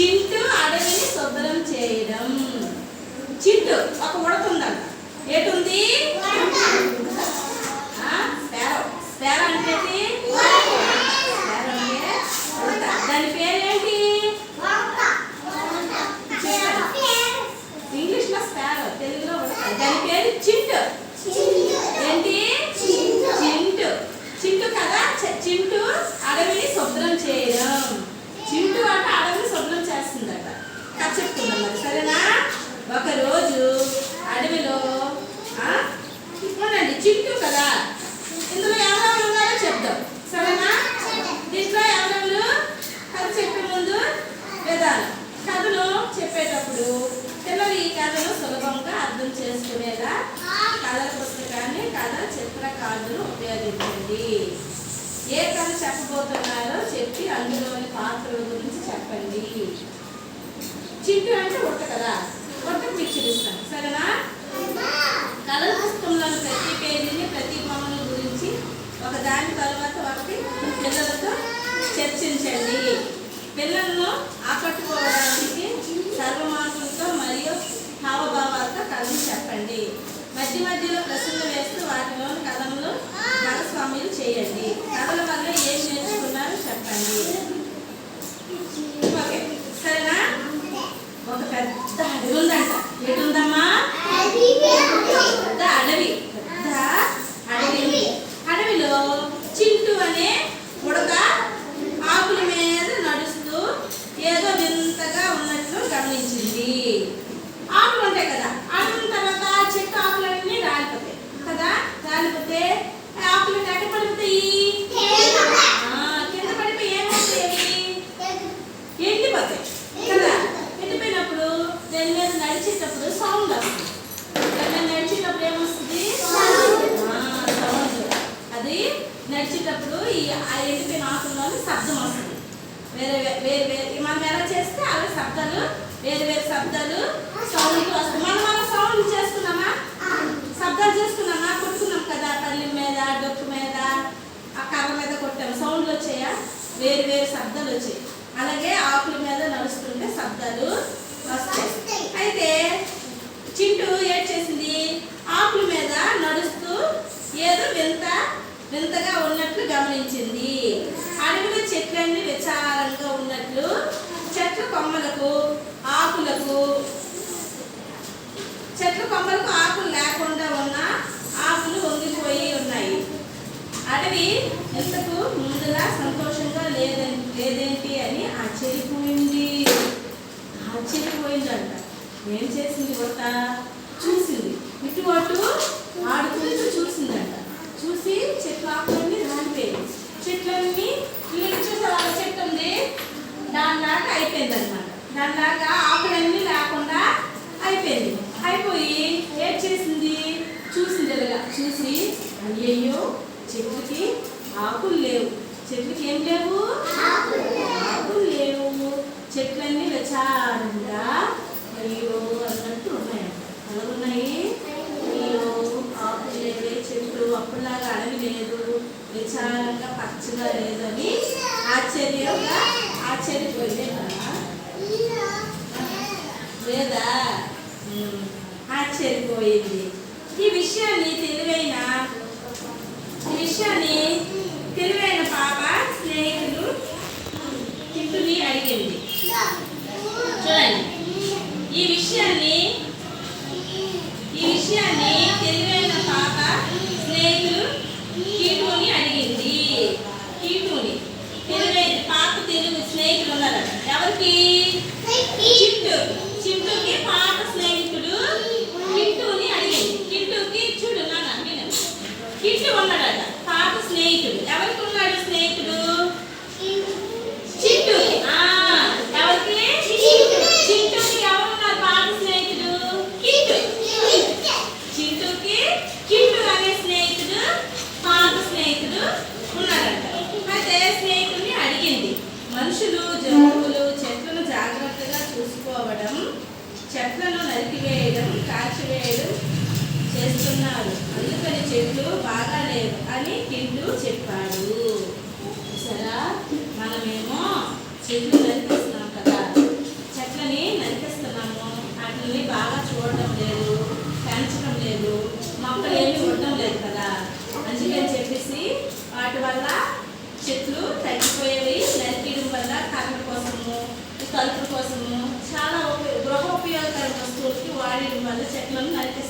చింటు అడవిని శుభ్రం చేయడం. చింటు ఒక ఉడత ఉందంట. ఏటుంది? ఒకరోజు అడవిలో అవునండి చింటూ కదా? ఇందులో ఎవరెవరు ఉన్నారో చెప్దాం. సరేనా? దీంట్లో ఎవరెవరు? కథ చెప్పే ముందు విధానం. కథలు చెప్పేటప్పుడు పిల్లలు ఈ కథను సులభంగా అర్థం చేసుకునేలా కథల పుస్తకాన్ని కథ చిత్ర కార్డును ఉపయోగించండి. ఏ కథ చెప్పబోతున్నారో చెప్పి అందులోని పాత్రల గురించి చెప్పండి. చింటూ అంటే ఉడత కదా? ఉడతకు మీకు సరేనా కథల పుస్తకంలోని ప్రతి పేజీని ప్రతి బొమ్మల గురించి ఒక దాని తర్వాత ఒకటి పిల్లలతో చర్చించండి పిల్లలను ఆకట్టుకోవడానికి సర్వమాసులతో మరియు హావభావాలతో కథను చెప్పండి మధ్య మధ్యలో ప్రశ్నలు వేస్తూ వాటిలోని కథలను భాగస్వామ్యులు చేయండి కథల వల్ల ఏం నేర్చుకున్నారో చెప్పండి ఓకే సరేనా ఒక పెద్ద అడవి ఉందంట ఎటుందమ్మా పెద్ద అడవి పెద్ద అడవి ఉంది. అడవిలో చింటూ అనే ఉడక ఆకుల మీద నడుస్తూ ఏదో వింతగా ఉన్నట్లు గమనించింది ఆకులు ఉంటాయి కదా ఆకుల తర్వాత చెట్టు ఆకులన్నీ రాలిపోతాయి కదా రాలిపోతే ఆ ఆకులు ఎక్కడ పడిపోతాయి ఆ, కింద పడిపోయి ఏమవుతాయి అవి? ఎండిపోతాయి కదా ఎండిపోయినప్పుడు దాని మీద నడిచేటప్పుడు సౌండ్ వస్తుంది దాని మీద నడిచేటప్పుడు ఏమొస్తుంది ఆ, సౌండ్ అది నడిచేటప్పుడు ఈ ఆ ఎండిపోయిన ఆకుల్లోని శబ్దం వస్తుంది వేరే వే- వేరే వేరే మనం ఎలా చేస్తే అలా శబ్దాలు వేరే వేరే శబ్దాలు సౌండ్ వస్తాయి మనం మనం సౌండ్ చేసుకున్నామా శబ్దాలు చేసుకున్నామా కొట్టుకున్నాం కదా పల్లి మీద డొక్కు మీద ఆ కర్ర మీద కొట్టాము సౌండ్లు వచ్చాయా వేరు వేరు శబ్దాలు వచ్చాయి అలాగే ఆకుల మీద నడుస్తుంటే శబ్దాలు వస్తాయి అయితే చింటూ ఏం చేసింది ఆకుల మీద నడుస్తూ ఏదో వింత వింతగా ఉన్నట్లు అడవిలో చెట్లన్నీ విచారంగా ఉన్నట్లు చెట్ల కొమ్మలకు ఆకులకు చెట్ల కొమ్మలకు ఆకులు లేకుండా ఉన్న ఆకులు వంగిపోయి ఉన్నాయి. అడవి ఎంతకు ముందుగా సంతోషంగా లేదని లేదేంటి అని ఆశ్చర్యపోయింది. ఆశ్చర్యపోయిందంట. ఏం చేసింది కొత్త? చూసింది. ఇటు అటు ఆడుకుంటూ చూసిందంట. చూసి చెట్ల ఆకులన్నీ రాలిపోయాయి చెట్లన్నీ వీళ్ళు చూసారు చెట్టు ఉంది. దానిలాగా అయిపోయింది అనమాట దానిలాగా ఆకులన్నీ లేకుండా అయిపోయింది. అయిపోయి ఏం చేసింది? చూసింది ఇలా చూసి అయ్యయ్యో చెట్టుకి ఆకులు లేవు. చెట్టుకి ఏం లేవు? ఆకులు లేవు. చెట్లన్నీ విచారంగా అయ్యో అన్నట్టు ఉన్నాయంట ఎలా ఉన్నాయి అయ్యో ఆకులు లేవే చెట్టు అప్పుడులాగా అడవి లేదు విచారంగా పచ్చగా లేదు అని ఆశ్చర్యంగా ఆశ్చర్యపోయింది కదా లేదా ఉమ్, ఆశ్చర్యపోయింది ఈ విషయాన్ని తెలివైన ఈ విషయాన్ని తెలివైన పాప స్నేహితులు కిట్టుని అడిగింది. చూడండి. ఈ విషయాన్ని ఈ విషయాన్ని నరికివేయడం చేస్తున్నారు. అందుకని చెట్లు బాగా లేవు అని కిండు చెప్పాడు. సరా మనమేమో చెట్లు నరికిస్తున్నాం కదా. చెట్లని నరికిస్తున్నాము. వాటిని బాగా చూడడం లేదు పెంచడం లేదు మొక్కలు ఏమీ ఉండడం లేదు కదా. అందుకని చెప్పేసి చెట్లను నరికేస్తారు